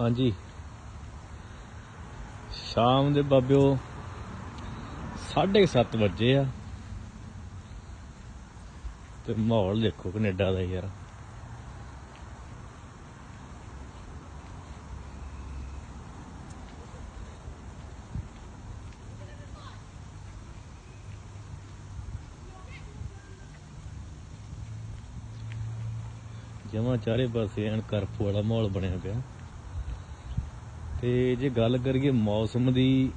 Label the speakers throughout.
Speaker 1: ਹਾਂਜੀ। ਸ਼ਾਮ ਦੇ ਬਾਬਿਓ 7:30 ਵਜੇ ਆ। ਤੇ ਮਾਹੌਲ ਦੇਖੋ ਕੈਨੇਡਾ ਦਾ ਯਾਰ। ਜਮਾ ਚਾਰੇ ਪਾਸੇ ਐਨ ਕਰਫੂ ਵਾਲਾ ਮਾਹੌਲ ਬਣਿਆ ਪਿਆ। ਤੇ ਜੇ ਗੱਲ ਕਰੀਏ ਮੌਸਮ ਦੀ,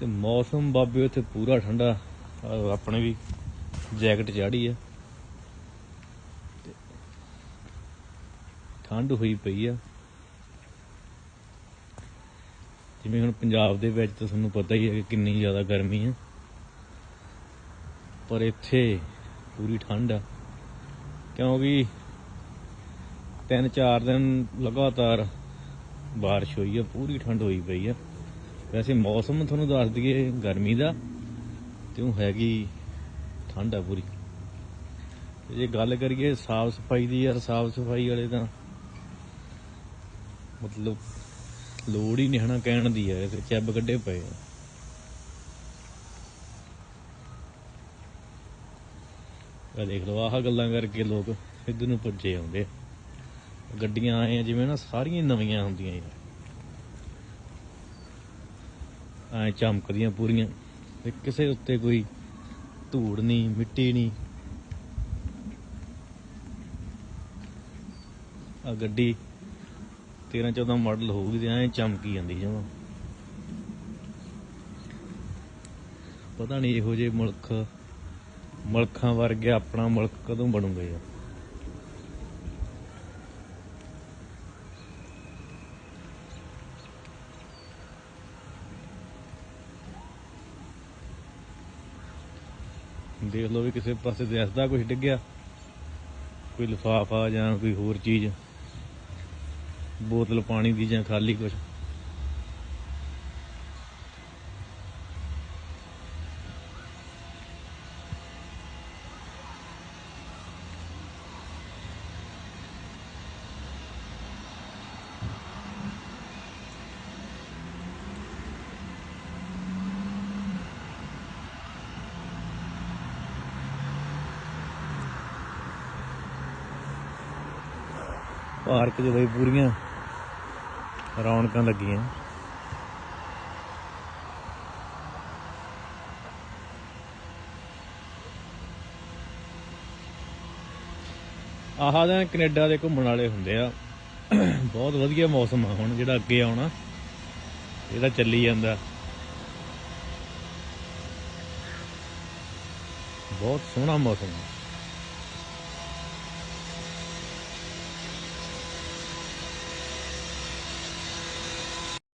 Speaker 1: ਤੇ ਮੌਸਮ ਬਾਬੇ ਉੱਥੇ ਪੂਰਾ ਠੰਡਾ ਆਪਣੇ ਵੀ ਜੈਕਟ ਚਾੜੀ ਆ। ਠੰਡ ਹੋਈ ਪਈ ਆ। ਜਿਵੇਂ ਹੁਣ ਪੰਜਾਬ ਦੇ ਵਿੱਚ ਤਾਂ ਤੁਹਾਨੂੰ ਪਤਾ ਹੀ ਹੈ ਕਿ ਕਿੰਨੀ ਜ਼ਿਆਦਾ ਗਰਮੀ ਆ। ਪਰ ਇੱਥੇ ਪੂਰੀ ਠੰਡ ਆ। ਕਿਉਂਕਿ ਤਿੰਨ ਚਾਰ ਦਿਨ ਲਗਾਤਾਰ ਬਾਰਿਸ਼ ਹੋਈ ਆ, ਪੂਰੀ ਠੰਡ ਹੋਈ ਪਈ ਆ। ਵੈਸੇ ਮੌਸਮ ਤੁਹਾਨੂੰ ਦੱਸ ਦਈਏ ਗਰਮੀ ਦਾ, ਤੇ ਉਹ ਹੈਗੀ ਠੰਡ ਆ ਪੂਰੀ। ਜੇ ਗੱਲ ਕਰੀਏ ਸਾਫ਼ ਸਫ਼ਾਈ ਦੀ ਯਾਰ, ਸਾਫ਼ ਸਫ਼ਾਈ ਵਾਲੇ ਤਾਂ ਮਤਲਬ ਲੋੜ ਹੀ ਨਹੀਂ ਹਨਾ ਕਹਿਣ ਦੀ ਯਾਰ ਤੇ ਚੱਬ ਕੱਢੇ ਪਏ ਆ। ਆ ਦੇਖ ਲਓ, ਆਹ ਗੱਲਾਂ ਕਰਕੇ ਲੋਕ ਇੱਧਰ ਨੂੰ ਭੱਜੇ ਆਉਂਦੇ ਆ। ਗੱਡੀਆਂ ਆਏ ਆ, ਜਿਵੇਂ ਨਾ ਸਾਰੀਆਂ ਨਵੀਆਂ ਹੁੰਦੀਆਂ ਯਾਰ। ਐ ਚਮਕਦੀਆਂ ਪੂਰੀਆਂ। ਤੇ ਕਿਸੇ ਉੱਤੇ ਕੋਈ ਧੂੜ ਨਹੀਂ, ਮਿੱਟੀ ਨਹੀਂ। ਆ ਗੱਡੀ 13 14 ਮਾਡਲ ਹੋਊਗੀ ਤੇ ਐ ਚਮਕੀ ਜਾਂਦੀ ਜਮਾ। ਪਤਾ ਨਹੀਂ ਇਹੋ ਜਿਹੇ ਮੁਲਕ ਮੁਲਕਾਂ ਵਰਗੇ ਆਪਣਾ ਮੁਲਕ ਕਦੋਂ ਬਣੂਗਾ ਯਾਰ। ਦੇਖ ਲਓ ਵੀ ਕਿਸੇ ਪਾਸੇ ਦਿਸਦਾ ਕੁਝ ਡਿੱਗਿਆ, ਕੋਈ ਲਿਫਾਫਾ ਜਾਂ ਕੋਈ ਹੋਰ ਚੀਜ਼, ਬੋਤਲ ਪਾਣੀ ਦੀ ਜਾਂ ਖਾਲੀ ਕੁਝ ਪਾਰਕ 'ਚ ਬਈ ਪੂਰੀਆਂ ਰੌਣਕਾਂ ਲੱਗੀਆਂ। ਆਹ ਦਾ ਕੈਨੇਡਾ ਦੇ ਘੁੰਮਣ ਵਾਲੇ ਹੁੰਦੇ ਆ। ਬਹੁਤ ਵਧੀਆ ਮੌਸਮ ਆ ਹੁਣ, ਜਿਹੜਾ ਅੱਗੇ ਆਉਣਾ ਇਹਦਾ ਚੱਲੀ ਜਾਂਦਾ। ਬਹੁਤ ਸੋਹਣਾ ਮੌਸਮ ਹੈ